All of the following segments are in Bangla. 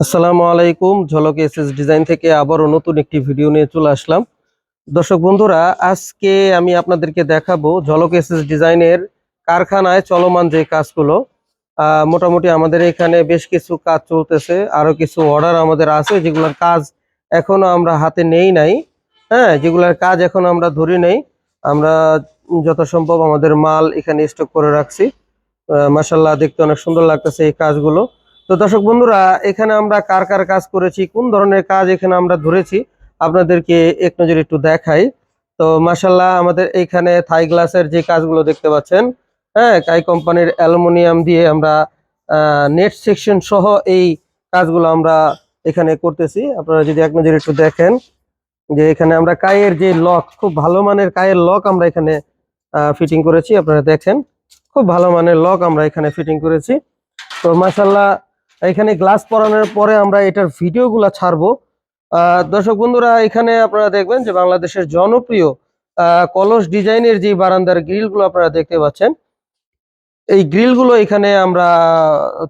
আসসালামু আলাইকুম, ঝলক এসএস ডিজাইন থেকে আবারও নতুন একটি ভিডিও নিয়ে চলে আসলাম। দর্শক বন্ধুরা, আজকে আমি আপনাদেরকে দেখাবো ঝলক এসএস ডিজাইনের কারখানায় চলমান যে কাজগুলো। মোটামুটি আমাদের এখানে বেশ কিছু কাজ চলতেছে আরও কিছু অর্ডার আমাদের আছে, যেগুলোর কাজ এখনও আমরা হাতে নেই নাই। হ্যাঁ যেগুলোর কাজ এখনও আমরা ধরি নেই। আমরা যথাসম্ভব আমাদের মাল এখানে স্টক করে রাখছি। মাসাল্লাহ দেখতে অনেক সুন্দর লাগতেছে এই কাজগুলো। তো দর্শক বন্ধুরা, এখানে আমরা কার কার কাজ করেছি, কোন ধরনের কাজ এখানে আমরা ধরেছি, আপনাদেরকে এক নজর একটু দেখাই। তো মাসাল্লাহ আমাদের এইখানে থাই গ্লাসের যে কাজগুলো দেখতে পাচ্ছেন হ্যাঁ কাই কোম্পানির অ্যালুমিনিয়াম দিয়ে আমরা নেট সেকশন সহ এই কাজগুলো আমরা এখানে করতেছি। আপনারা যদি এক নজর একটু দেখেন, যে এখানে আমরা কায়ের যে লক, খুব ভালো মানের কায়ের লক আমরা এখানে ফিটিং করেছি, আপনারা দেখেন, খুব ভালো মানের লক আমরা এখানে ফিটিং করেছি। তো মাসাল্লাহ এখানে গ্লাস পরানোর পরে আমরা এটার ভিডিওগুলো ছাড়বো। দর্শক বন্ধুরা, এখানে আপনারা দেখবেন যে বাংলাদেশের জনপ্রিয় কলস ডিজাইনের যে বারান্দার গ্রিলগুলো আপনারা দেখতে পাচ্ছেন, এই গ্রিলগুলো এখানে আমরা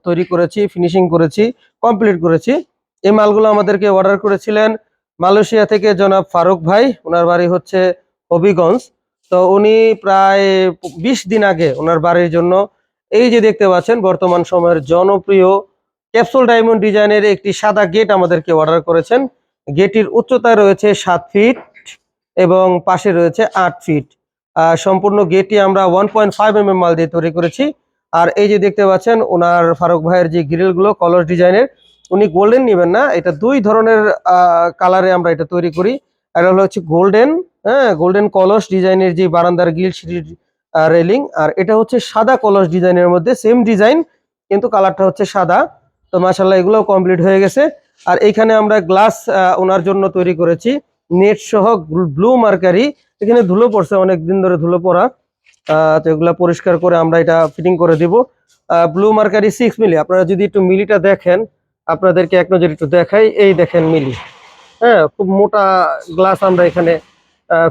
তৈরি করেছি ফিনিশিং করেছি কমপ্লিট করেছি। এই মালগুলো আমাদেরকে অর্ডার করেছিলেন মালয়েশিয়া থেকে জনাব ফারুক ভাই, ওনার বাড়ি হচ্ছে হবিগঞ্জ। তো উনি প্রায় বিশ দিন আগে ওনার বাড়ির জন্য, এই যে দেখতে পাচ্ছেন, বর্তমান সময়ের জনপ্রিয় ক্যাপসুল ডায়মন্ড ডিজাইনের একটি সাদা গেট আমাদেরকে অর্ডার করেছেন। গেটির উচ্চতা রয়েছে সাত ফিট এবং পাশে রয়েছে আট ফিট। সম্পূর্ণ গেটটি আমরা ওয়ান পয়েন্ট ফাইভ এম মাল দিয়ে তৈরি করেছি। আর এই যে দেখতে পাচ্ছেন, ওনার ফারুক ভাইয়ের যে গ্রিলগুলো কলস ডিজাইনের, উনি গোল্ডেন নেবেন না। এটা দুই ধরনের কালারে আমরা এটা তৈরি করি। এটা হলো হচ্ছে গোল্ডেন হ্যাঁ গোল্ডেন কলস ডিজাইনের যে বারান্দার গ্রিল সিঁড়ির রেলিং আর এটা হচ্ছে সাদা কলস ডিজাইনের মধ্যে সেম ডিজাইন কিন্তু কালারটা হচ্ছে সাদা। তো মাসাল্লাহ এগুলো কমপ্লিট হয়ে গেছে। আর এইখানে আমরা গ্লাস ওনার জন্য তৈরি করেছি। নেট সহ ব্লু মার্কারি। এখানে ধুলো পড়ছে অনেক দিন ধরে ধুলো পড়া। তো এগুলা পরিষ্কার করে আমরা এটা ফিটিং করে দিব। Blue mercury six milli. আপনারা যদি একটু মিলিটা দেখেন, আপনাদেরকে এক নজর একটু দেখাই। এই দেখেন মিলি। হ্যাঁ খুব মোটা গ্লাস আমরা এখানে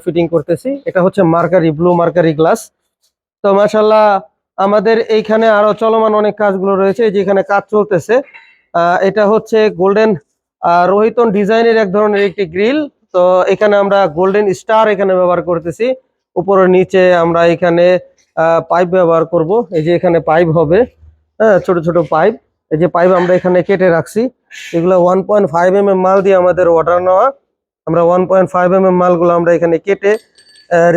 ফিটিং করতেছি। এটা হচ্ছে মার্কারি, ব্লু মার্কারি গ্লাস। তো মাশাল্লাহ আমাদের এইখানে আরও চলমান অনেক কাজগুলো রয়েছে, এই যে এখানে কাজ চলতেছে। এটা হচ্ছে গোল্ডেন রোহিতন ডিজাইনের এক ধরনের একটি গ্রিল। তো এখানে আমরা গোল্ডেন স্টার এখানে ব্যবহার করতেছি। উপরে নিচে আমরা এখানে পাইপ ব্যবহার করব। এই যে এখানে পাইপ হবে। হ্যাঁ ছোট ছোট পাইপ এই যে পাইপ আমরা এখানে কেটে রাখছি। এগুলো one point five M M মাল দিয়ে আমাদের অর্ডার নেওয়া। আমরা one point five M M মালগুলো আমরা এখানে কেটে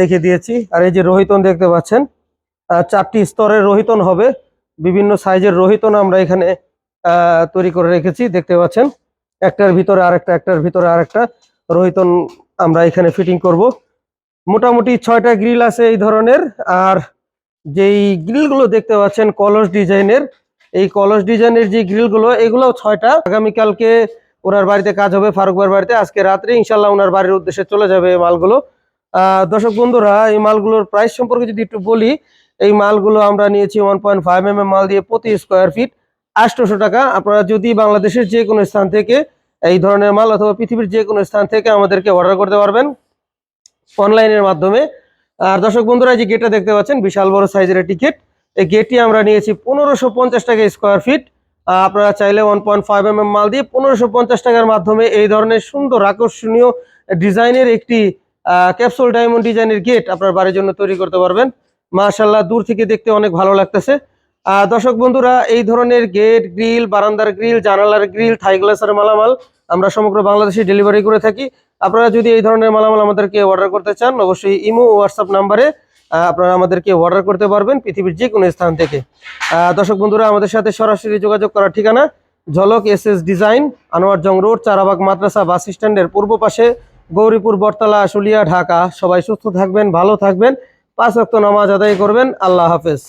রেখে দিয়েছি। আর এই যে রোহিতন দেখতে পাচ্ছেন চারটি স্তরের রোহিতন হবে। বিভিন্ন সাইজের রোহিতন আমরা এখানে তৈরি করে রেখেছি, দেখতে পাচ্ছেন। একটার ভিতরে আরেকটা, একটার ভিতরে আরেকটা রোহিতন আমরা এখানে ফিটিং করব। মোটামুটি ছয়টা গ্রিল আছে এই ধরনের, আর যেই গ্রিলগুলো দেখতে পাচ্ছেন, কলস ডিজাইনের, এই কলস ডিজাইনের যে গ্রিলগুলো, এগুলো ছয়টা। আগামীকালকে ওনার বাড়িতে কাজ হবে ফারুকবার বাড়িতে। আজকে রাত্রে ইনশাল্লাহ ওনার বাড়ির উদ্দেশ্যে চলে যাবে এই মালগুলো। দর্শক বন্ধুরা, এই মালগুলোর প্রাইস সম্পর্কে যদি একটু বলি এই মালগুলো আমরা নিয়েছি ওয়ান পয়েন্ট ফাইভ এম মাল দিয়ে প্রতি স্কোয়ার ফিট আটশোশো টাকা। আপনারা যদি বাংলাদেশের যে কোনো স্থান থেকে এই ধরনের মাল অথবা পৃথিবীর যে কোনো স্থান থেকে আমাদেরকে অর্ডার করতে পারবেন অনলাইনের মাধ্যমে। আর দর্শক বন্ধুরা যে গেটটা দেখতে পাচ্ছেন, বিশাল বড় সাইজের টিকিট এই গেটটি আমরা নিয়েছি পনেরোশো পঞ্চাশ টাকা স্কোয়ার ফিট আপনারা চাইলে ওয়ান পয়েন্ট ফাইভ এম মাল দিয়ে পনেরোশো পঞ্চাশ টাকার মাধ্যমে এই ধরনের সুন্দর আকর্ষণীয় ডিজাইনের একটি ক্যাপসুল ডায়মন্ড ডিজাইনের গেট আপনার বাড়ির জন্য তৈরি করতে পারবেন। মাশাল্লাহ দূর থেকে দেখতে অনেক ভালো লাগতেছে। দর্শক বন্ধুরা, এই ধরনের গেট গ্রিল বারান্দার গ্রিল জানালার গ্রিল থাই গ্লাসের মালামাল আমরা সমগ্র বাংলাদেশে ডেলিভারি করে থাকি। আপনারা যদি এই ধরনের মালামাল আমাদেরকে অর্ডার করতে চান, অবশ্যই ইমো হোয়াটসঅ্যাপ নাম্বারে আপনারা আমাদেরকে অর্ডার করতে পারবেন পৃথিবীর যে কোনো স্থান থেকে। দর্শক বন্ধুরা, আমাদের সাথে সরাসরি যোগাযোগ করার ঠিকানা Jhalak S S design Anwar Jang road, Charabag Madrasa bus স্ট্যান্ডের পূর্ব পাশে গৌরীপুর বটতলা, আশুলিয়া, ঢাকা। সবাই সুস্থ থাকবেন, ভালো থাকবেন। পাঁচ রক্ত নামাজ আদায় করবেন। আল্লাহ হাফেজ।